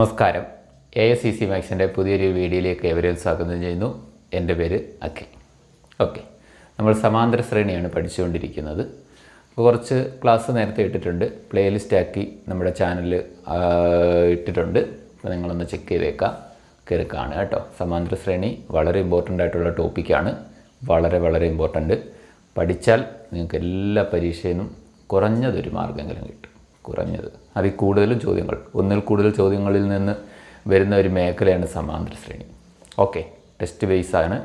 നമസ്കാരം. A S C C മാക്സിന്റെ പുതിയൊരു വീഡിയോയിലേക്ക് എവരെ സ്വാഗതം ചെയ്യുന്നു. എന്റെ പേര് അഖിൽ. ഓക്കെ. നമ്മൾ സമാന്തര ശ്രേണിയാണ് പഠിച്ചുകൊണ്ടിരിക്കുന്നത്. അപ്പോൾ കുറച്ച് ക്ലാസ് നേരത്തെ ഇട്ടിട്ടുണ്ട്. പ്ലേലിസ്റ്റ് ആക്കി നമ്മുടെ ചാനലിൽ ഇട്ടിട്ടുണ്ട്. അപ്പോൾ നിങ്ങളൊന്ന് ചെക്ക് ചെയ്തേക്കാം. കയറി കാണുക കേട്ടോ. സമാന്തര ശ്രേണി വളരെ ഇമ്പോർട്ടന്റ് ആയിട്ടുള്ള ടോപ്പിക്കാണ് വളരെ വളരെ ഇമ്പോർട്ടന്റ് പഠിച്ചാൽ നിങ്ങൾക്ക് എല്ലാ പരീക്ഷയിൽ നിന്നും കുറഞ്ഞതൊരു മാർഗമെങ്കിലും കിട്ടും. കുറഞ്ഞത്. അതിൽ കൂടുതലും ചോദ്യങ്ങൾ. ഒന്നിൽ കൂടുതൽ ചോദ്യങ്ങളിൽ നിന്ന് വരുന്ന ഒരു മേഖലയാണ് സമാന്തര ശ്രേണി. ഓക്കെ ടെസ്റ്റ് ബേസ് ആണ്.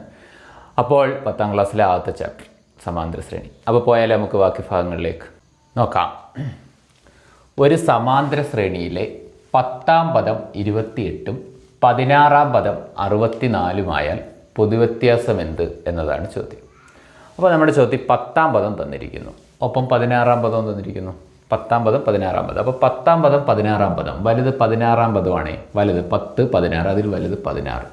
അപ്പോൾ പത്താം ക്ലാസ്സിലെ ആദ്യത്തെ ചാപ്റ്റർ സമാന്തര ശ്രേണി. അപ്പോൾ പോയാൽ നമുക്ക് ബാക്കി ഭാഗങ്ങളിലേക്ക് നോക്കാം. ഒരു സമാന്തര ശ്രേണിയിലെ പത്താം പദം ഇരുപത്തിയെട്ടും പതിനാറാം പദം അറുപത്തിനാലുമായാൽ പൊതുവ്യത്യാസം എന്ത് എന്നതാണ് ചോദ്യം. അപ്പോൾ നമ്മുടെ ചോദ്യം പത്താം പദം തന്നിരിക്കുന്നു. ഒപ്പം പതിനാറാം പദം തന്നിരിക്കുന്നു? പത്താം പദം പതിനാറാം പദം. അപ്പോൾ പത്താം പദം പതിനാറാം പദം. വലുത് പതിനാറാം പദമാണേ. വലുത് പത്ത് പതിനാറ്. അതിൽ വലുത് പതിനാറ്.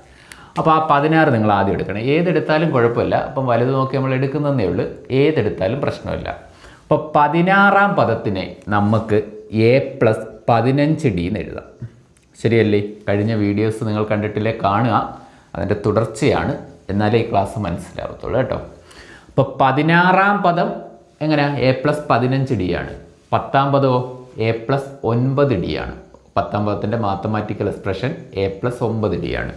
അപ്പോൾ ആ പതിനാറ് നിങ്ങൾ ആദ്യം എടുക്കണം. ഏതെടുത്താലും കുഴപ്പമില്ല. അപ്പം വലുത് നോക്കി നമ്മൾ എടുക്കുന്നതേ ഉള്ളൂ. ഏതെടുത്താലും പ്രശ്നമില്ല. അപ്പോൾ പതിനാറാം പദത്തിനെ നമുക്ക് എ പ്ലസ് പതിനഞ്ച് ഡി എന്ന് എഴുതാം. ശരിയല്ലേ? കഴിഞ്ഞ വീഡിയോസ് നിങ്ങൾ കണ്ടിട്ടില്ലേ? കാണുക. അതിന്റെ തുടർച്ചയാണ്. എന്നാലേ ഈ ക്ലാസ് മനസ്സിലാവത്തുള്ളൂ കേട്ടോ. അപ്പോൾ പതിനാറാം പദം എങ്ങനെയാണ് എ പ്ലസ് പതിനഞ്ച് ഡി ആണ്. പത്താം പദമോ എ പ്ലസ് ഒൻപത് ഡി ആണ്. പത്താം പദത്തിന്റെ മാത്തമാറ്റിക്കൽ എക്സ്പ്രഷൻ എ പ്ലസ് ഒമ്പത് ഡി ആണ്.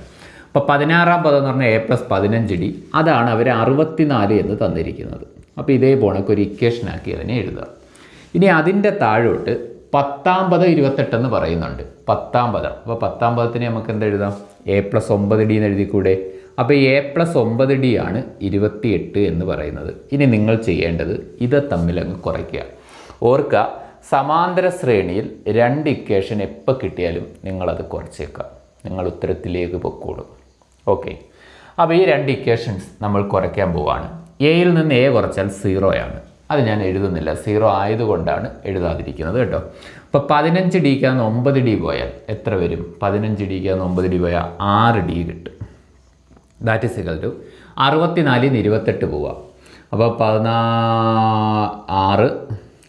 അപ്പോൾ പതിനാറാം പദം എന്ന് പറഞ്ഞാൽ എ പ്ലസ് പതിനഞ്ച് ഡി. അതാണ് അവർ അറുപത്തിനാല് എന്ന് തന്നിരിക്കുന്നത്. അപ്പോൾ ഇതേ പോണക്ക് ഒരു ഇക്വേഷൻ ആക്കി അതിനെ എഴുതുക ഇനി അതിന്റെ താഴോട്ട് പത്താം പദം ഇരുപത്തെട്ടെന്ന് പറയുന്നുണ്ട്. പത്താം പദം അപ്പോൾ പത്താം പദത്തിന് നമുക്ക് എന്ത് എഴുതാം? എ പ്ലസ് ഒമ്പത് ഡി എന്ന് എഴുതിക്കൂടെ? അപ്പോൾ എ പ്ലസ് ഒമ്പത് ഡി ആണ് ഇരുപത്തിയെട്ട് എന്ന് പറയുന്നത്. ഇനി നിങ്ങൾ ചെയ്യേണ്ടത് ഇത് തമ്മിലങ്ങ് കുറയ്ക്കുക. ഓർക്കുക സമാന്തര ശ്രേണിയിൽ രണ്ട് ഇക്വേഷൻ എപ്പോൾ കിട്ടിയാലും നിങ്ങളത് കുറച്ചേക്കുക. നിങ്ങൾ ഉത്തരത്തിലേക്ക് പൊക്കോളും. ഓക്കെ അപ്പോൾ ഈ രണ്ട് ഇക്വേഷൻസ് നമ്മൾ കുറയ്ക്കാൻ പോവാണ്. എയിൽ നിന്ന് എ കുറച്ചാൽ സീറോയാണ് അത് ഞാൻ എഴുതുന്നില്ല. സീറോ ആയതുകൊണ്ടാണ് എഴുതാതിരിക്കുന്നത് കേട്ടോ. അപ്പോൾ പതിനഞ്ച് ഡിക്കാന്ന് ഒമ്പത് ഡി പോയാൽ എത്ര വരും? പതിനഞ്ച് ഡിക്കാന്ന് ഒമ്പത് ഡി പോയാൽ ആറ് ഡി കിട്ടും. ദാറ്റ് ഇസ് ഇക്കൽ ടു അറുപത്തിനാലിൽ നിന്ന് ഇരുപത്തെട്ട് പോവാം. അപ്പോൾ പതിനാ ആറ്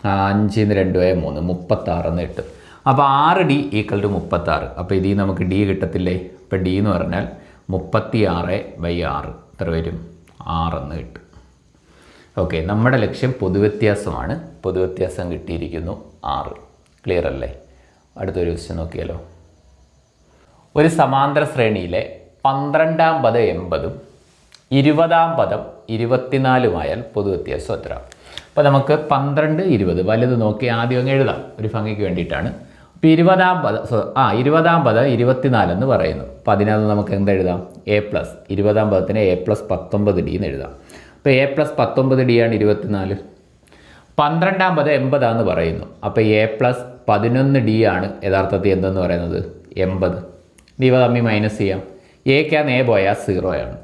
അഞ്ചിൽ രണ്ട് പോയ മൂന്ന് മുപ്പത്താറെന്ന് കിട്ടും അപ്പോൾ ആറ് ഡി ഈക്വൽ ടു മുപ്പത്താറ്. അപ്പോൾ ഇതിൽ നമുക്ക് ഡി കിട്ടത്തില്ലേ? ഇപ്പോൾ ഡി എന്ന് പറഞ്ഞാൽ മുപ്പത്തി ആറ് ബൈ ആറ്. എത്ര വരും? ആറെന്ന് കിട്ടും ഓക്കെ നമ്മുടെ ലക്ഷ്യം പൊതുവ്യത്യാസമാണ്. പൊതുവ്യത്യാസം കിട്ടിയിരിക്കുന്നു ആറ്. ക്ലിയർ അല്ലേ? അടുത്തൊരു ക്വസ്റ്റ്യൻ നോക്കിയാലോ? ഒരു സമാന്തര ശ്രേണിയിലെ പന്ത്രണ്ടാം പദം എൺപതും ഇരുപതാം പദം ഇരുപത്തിനാലുമായാൽ പൊതുവ്യത്യാസം എത്ര അപ്പോൾ നമുക്ക് പന്ത്രണ്ട് ഇരുപത് വലുത് നോക്കി ആദ്യം അങ്ങ് എഴുതാം. ഒരു ഭംഗിക്ക് വേണ്ടിയിട്ടാണ്. അപ്പോൾ ഇരുപതാം പദ ആ ഇരുപതാം പദം ഇരുപത്തിനാലെന്ന് പറയുന്നു. അപ്പോൾ അതിനകത്ത് നമുക്ക് എന്ത് എഴുതാം? എ പ്ലസ് ഇരുപതാം പദത്തിന് എ പ്ലസ് പത്തൊമ്പത് ഡി എന്ന് എഴുതാം. അപ്പോൾ എ പ്ലസ് പത്തൊമ്പത് ഡി ആണ് ഇരുപത്തിനാല്. പന്ത്രണ്ടാം പദം എൺപതാന്ന് പറയുന്നു. അപ്പോൾ എ പ്ലസ് പതിനൊന്ന് ഡി ആണ് യഥാർത്ഥത്തിൽ എന്തെന്ന് പറയുന്നത്? എൺപത്. ഡി തമ്മിൽ മൈനസ് ചെയ്യാം. എക്കാന്ന് എ പോയാൽ സീറോ ആണ്.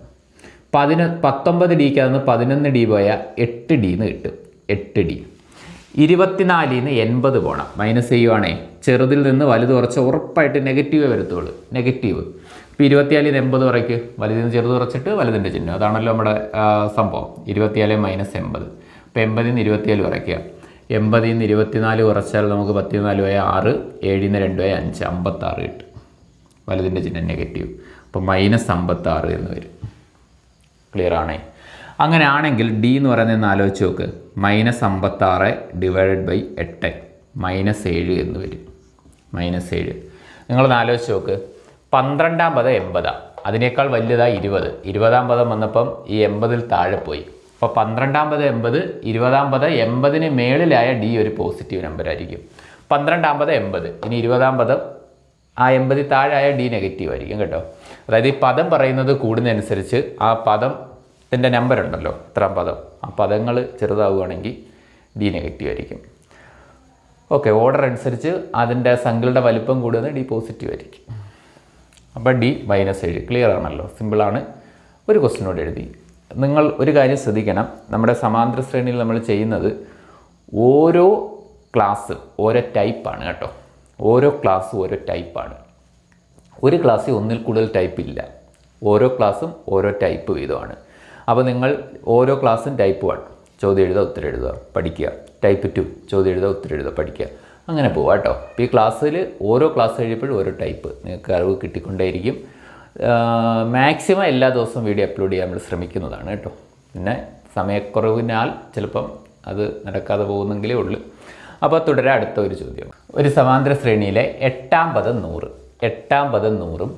പതിന പത്തൊമ്പത് ഡിക്കാന്ന് പതിനൊന്ന് ഡി പോയാൽ എട്ട് ഡി എന്ന് കിട്ടും. എട്ട് ഡി. ഇരുപത്തിനാലിൽ നിന്ന് എൺപത് പോകണം മൈനസ് ചെയ്യുവാണേ. ചെറുതിൽ നിന്ന് വലുത് കുറച്ച് ഉറപ്പായിട്ട് നെഗറ്റീവേ വരത്തുള്ളൂ. നെഗറ്റീവ്. ഇപ്പോൾ ഇരുപത്തിയാലിൽ നിന്ന് എൺപത് കുറയ്ക്ക്. വലുതിൽ നിന്ന് ചെറുത് കുറച്ചിട്ട് വലുതിന്റെ ചിഹ്നം. അതാണല്ലോ നമ്മുടെ സംഭവം. ഇരുപത്തിയാൽ മൈനസ് എൺപത്. അപ്പോൾ എൺപതിൽ നിന്ന് ഇരുപത്തിയാൽ കുറയ്ക്കുക. എൺപതിൽ നിന്ന് ഇരുപത്തിനാല് കുറച്ചാൽ നമുക്ക് പത്തിനാല് പോയ ആറ് ഏഴിൽ നിന്ന് രണ്ട് പോയ അഞ്ച്. അമ്പത്താറ് കിട്ടും. വലുതിന്റെ ചിഹ്നം നെഗറ്റീവ്. അപ്പോൾ മൈനസ് അമ്പത്താറ് എന്ന് വരും. ക്ലിയർ ആണേ? അങ്ങനെയാണെങ്കിൽ ഡി എന്ന് പറയുന്നതെന്ന് ആലോചിച്ച് നോക്ക്. മൈനസ് അമ്പത്താറ് ഡിവൈഡഡ് ബൈ എട്ട്. മൈനസ് ഏഴ് എന്ന് വരും. മൈനസ് ഏഴ്. നിങ്ങളൊന്ന് ആലോചിച്ച് നോക്ക്. പന്ത്രണ്ടാം പദം എൺപതാ. അതിനേക്കാൾ വലുതാണ് ഇരുപത്. ഇരുപതാം പദം വന്നപ്പം ഈ എൺപതിൽ താഴെ പോയി. അപ്പോൾ പന്ത്രണ്ടാം പദം എൺപത് ഇരുപതാം പദം എൺപതിന് മേളിലായ ഡി ഒരു പോസിറ്റീവ് നമ്പർ ആയിരിക്കും. പന്ത്രണ്ടാം പദം എൺപത്. ഇനി ഇരുപതാം പദം ആ എൺപതിൽ താഴെയായ ഡി നെഗറ്റീവ് ആയിരിക്കും കേട്ടോ. അതായത് ഈ പദം പറയുന്നത് കൂടുന്നതനുസരിച്ച് ആ പദത്തിന്റെ നമ്പർ ഉണ്ടല്ലോ ഇത്രാം പദം. ആ പദങ്ങൾ ചെറുതാവുകയാണെങ്കിൽ ഡി നെഗറ്റീവ് ആയിരിക്കും. ഓക്കെ ഓർഡർ അനുസരിച്ച് അതിന്റെ സംഖ്യകളുടെ വലിപ്പം കൂടുന്നത് ഡി പോസിറ്റീവ് ആയിരിക്കും. അപ്പോൾ ഡി മൈനസ് ഏഴ്. ക്ലിയർ ആണല്ലോ. സിമ്പിളാണ് ഒരു ക്വസ്റ്റിനോട് എഴുതി. നിങ്ങൾ ഒരു കാര്യം ശ്രദ്ധിക്കണം. നമ്മുടെ സമാന്തര ശ്രേണിയിൽ നമ്മൾ ചെയ്യുന്നത് ഓരോ ക്ലാസ് ഓരോ ടൈപ്പാണ് കേട്ടോ. ഓരോ ക്ലാസ് ഓരോ ടൈപ്പാണ് ഒരു ക്ലാസ്സിൽ ഒന്നിൽ കൂടുതൽ ടൈപ്പ് ഇല്ല. ഓരോ ക്ലാസ്സും ഓരോ ടൈപ്പ് വീതമാണ് അപ്പോൾ നിങ്ങൾ ഓരോ ക്ലാസ്സും ടൈപ്പ് വൺ ചോദ്യം എഴുതുക ഉത്തരം എഴുതുക പഠിക്കുക. ടൈപ്പ് ടു ചോദ്യം എഴുതുക ഉത്തരം എഴുതുക പഠിക്കുക. അങ്ങനെ പോവാം കേട്ടോ അപ്പോൾ ഈ ക്ലാസ്സിൽ ഓരോ ക്ലാസ് കഴിയുമ്പോഴും ഓരോ ടൈപ്പ് നിങ്ങൾക്ക് അറിവ് കിട്ടിക്കൊണ്ടേയിരിക്കും. മാക്സിമം എല്ലാ ദിവസവും വീഡിയോ അപ്ലോഡ് ചെയ്യാൻ നമ്മൾ ശ്രമിക്കുന്നതാണ് കേട്ടോ പിന്നെ സമയക്കുറവിനാൽ ചിലപ്പം അത് നടക്കാതെ പോകുന്നെങ്കിലേ ഉള്ളൂ. അപ്പോൾ തുടരാൻ അടുത്ത ഒരു ചോദ്യം. ഒരു സമാന്തര ശ്രേണിയിലെ എട്ടാം പദം നൂറ് എട്ടാം പദം നൂറും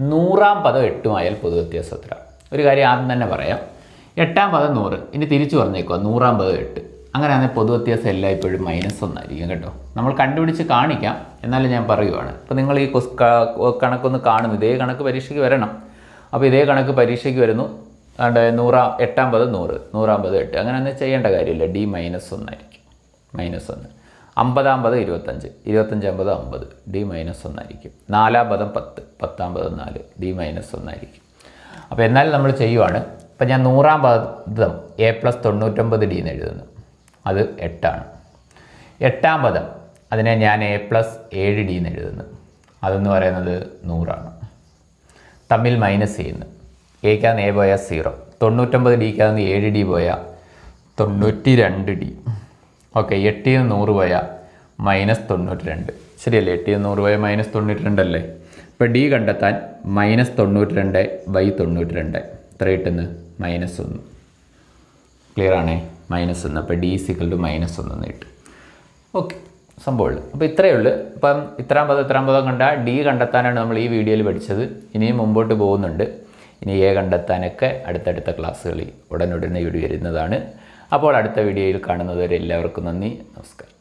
നൂറാം പദം എട്ടുമായാൽ പൊതുവ്യത്യാസം എത്ര ഒരു കാര്യം ആദ്യം തന്നെ പറയാം. എട്ടാം പദം നൂറ്. ഇനി തിരിച്ചു പറഞ്ഞേക്കുക നൂറാം പദം എട്ട്. അങ്ങനെയാണെങ്കിൽ പൊതുവ്യത്യാസം എല്ലായ്പ്പോഴും മൈനസ് ഒന്നായിരിക്കും കേട്ടോ. നമ്മൾ കണ്ടുപിടിച്ച് കാണിക്കാം എന്നാലും ഞാൻ പറയുവാണ്. അപ്പോൾ നിങ്ങൾ ഈ കൊസ് കണക്കൊന്ന് കാണും. ഇതേ കണക്ക് പരീക്ഷയ്ക്ക് വരണം. അപ്പോൾ ഇതേ കണക്ക് പരീക്ഷയ്ക്ക് വരുന്നു. അതുകൊണ്ട് നൂറാം എട്ടാം പദം നൂറ് നൂറാം പദം എട്ട്. അങ്ങനെ ഒന്നും ചെയ്യേണ്ട കാര്യമില്ല. ഡി മൈനസ് ഒന്നായിരിക്കും. മൈനസ് ഒന്ന്. അമ്പതാം പദം ഇരുപത്തഞ്ച് ഇരുപത്തഞ്ചാം പദം അമ്പത്. ഡി മൈനസ് ഒന്നായിരിക്കും. നാലാം പദം പത്ത് പത്താം പദം നാല്. ഡി മൈനസ് ഒന്നായിരിക്കും. അപ്പോൾ എന്നാലും നമ്മൾ ചെയ്യുവാണ്. ഇപ്പം ഞാൻ നൂറാം പദം എ പ്ലസ് തൊണ്ണൂറ്റൊമ്പത് ഡി എന്ന് എഴുതുന്നു. അത് എട്ടാണ്. എട്ടാം പദം അതിനെ ഞാൻ എ പ്ലസ് ഏഴ് ഡി എന്ന് എഴുതുന്നു. അതെന്ന് പറയുന്നത് നൂറാണ്. തമ്മിൽ മൈനസ് ചെയ്യുന്നു. എക്കാന്ന് എ പോയാൽ സീറോ തൊണ്ണൂറ്റൊമ്പത് ഡിക്കാന്ന് ഏഴ് ഡി പോയാൽ തൊണ്ണൂറ്റി രണ്ട് ഡി ഓക്കെ എട്ടിൽ നിന്ന് നൂറ് പോയാൽ മൈനസ് തൊണ്ണൂറ്റി രണ്ട് ശരിയല്ലേ? എട്ടിൽ നിന്ന് നൂറ് പോയാൽ മൈനസ് തൊണ്ണൂറ്റി രണ്ടല്ലേ ഇപ്പോൾ ഡി കണ്ടെത്താൻ മൈനസ് തൊണ്ണൂറ്റി രണ്ട് ബൈ തൊണ്ണൂറ്റി രണ്ട് എത്ര കിട്ടുന്നു? മൈനസ് ഒന്ന്. ക്ലിയർ ആണേ? മൈനസ് ഒന്ന്. അപ്പോൾ ഡി സിക്കൽ ടു മൈനസ് ഒന്ന് എന്ന് കിട്ടും. ഓക്കെ സംഭവമുള്ളൂ അപ്പോൾ ഇത്രയേ ഉള്ളൂ. ഇപ്പം ഇത്രാം പദം ഇത്രാം പദം കണ്ട ഡി കണ്ടെത്താനാണ് നമ്മൾ ഈ വീഡിയോയിൽ പഠിച്ചത്. ഇനിയും മുമ്പോട്ട് പോകുന്നുണ്ട്. ഇനി എ കണ്ടെത്താനൊക്കെ അടുത്തടുത്ത ക്ലാസ്സുകളിൽ ഉടനുടനെ ഇവിടെ വരുന്നതാണ്. അപ്പോൾ അടുത്ത വീഡിയോയിൽ കാണുന്നതുവരെ എല്ലാവർക്കും നന്ദി. നമസ്കാരം.